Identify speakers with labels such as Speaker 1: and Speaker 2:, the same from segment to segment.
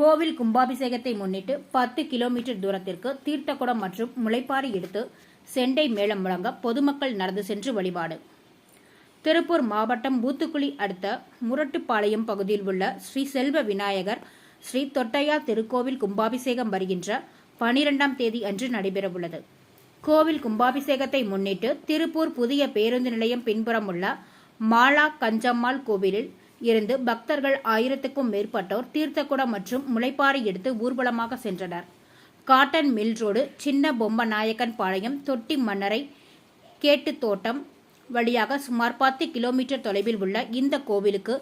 Speaker 1: கோவில் கும்பாபிஷேகத்தை முன்னிட்டு பத்து கிலோமீட்டர் தூரத்திற்கு தீர்த்தக்குடம் மற்றும் முளைப்பாறை எடுத்து செண்டை மேளம் முழங்க பொதுமக்கள் நடந்து சென்று வழிபாடு. திருப்பூர் மாவட்டம் பூத்துக்குழி அடுத்த முரட்டுப்பாளையம் பகுதியில் உள்ள ஸ்ரீ செல்வ விநாயகர் ஸ்ரீ தொட்டையா திருக்கோவில் கும்பாபிஷேகம் வருகின்ற பனிரெண்டாம் தேதி அன்று நடைபெறவுள்ளது. கோவில் கும்பாபிஷேகத்தை முன்னிட்டு திருப்பூர் புதிய பேருந்து நிலையம் பின்புறம் உள்ள மாலா கஞ்சம்மாள் கோவிலில் இருந்து பக்தர்கள் ஆயிரத்துக்கும் மேற்பட்டோர் தீர்த்தக்குடம் மற்றும் முளைப்பாறை எடுத்து ஊர்வலமாக சென்றனர். காட்டன் மில் ரோடு சின்ன பொம்மநாயக்கன் பாளையம் தொட்டி மன்னரை கேட்டு தோட்டம் வழியாக சுமார் பத்து கிலோமீட்டர் தொலைவில் உள்ள இந்த கோவிலுக்கு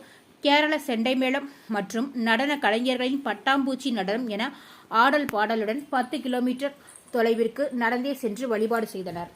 Speaker 1: கேரள செண்டைமேளம் மற்றும் நடன கலைஞர்களின் பட்டாம்பூச்சி நடனம் என ஆடல் பாடலுடன் பத்து கிலோமீட்டர் தொலைவிற்கு நடந்தே சென்று வழிபாடு செய்தனர்.